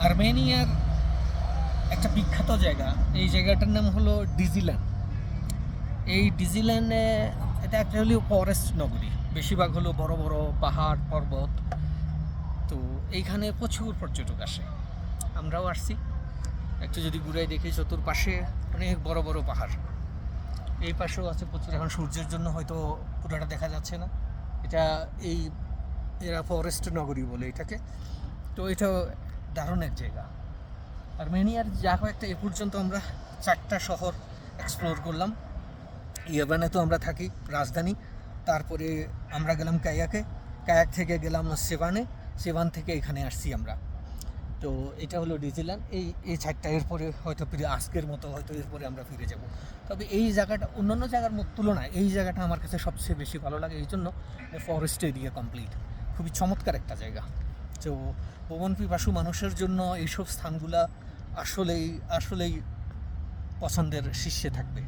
আর্মেনিয়ার একটা বিখ্যাত জায়গা। এই জায়গাটার নাম হলো ডিজিল্যান্ড। এই ডিজিল্যান্ডে এটা একটা হলো ফরেস্ট নগরী। বেশিরভাগ হলো বড় বড় পাহাড়, পর্বত। তো এইখানে প্রচুর পর্যটক আসে। আমরাও আসছি। একটু যদি ঘুরাই দেখি চতুর্পাশে অনেক বড় বড় পাহাড়। এই পাশেও আছে প্রচুর। এখন সূর্যের জন্য হয়তো পুরোটা দেখা যাচ্ছে না। এটা এই, এরা ফরেস্ট নগরী বলে এটাকে। তো এটা দারুণ এক জায়গা। আর্মেনিয়ার যা কয়েকটা, এ পর্যন্ত আমরা চারটা শহর এক্সপ্লোর করলাম। ইয়াবানে তো আমরা থাকি, রাজধানী। তারপরে আমরা গেলাম কায়াকে। কায়াক থেকে গেলাম সেভানে। সেভান থেকে এখানে আসছি আমরা। তো এটা হলো ডিজিল্যান্ড এই এই চারটা, এরপরে হয়তো ফিরে, আজকের মতো হয়তো এরপরে আমরা ফিরে যাব। তবে এই জায়গাটা, অন্যান্য জায়গার তুলনায় এই জায়গাটা আমার কাছে সবচেয়ে বেশি ভালো লাগে। এই জন্য ফরেস্ট এরিয়া কমপ্লিট খুবই চমৎকার একটা জায়গা। তো ভ্রমণ পিপাসু মানুষের জন্য এইসব স্থানগুলা আসলেই আসলেই পছন্দের শীর্ষে থাকবে।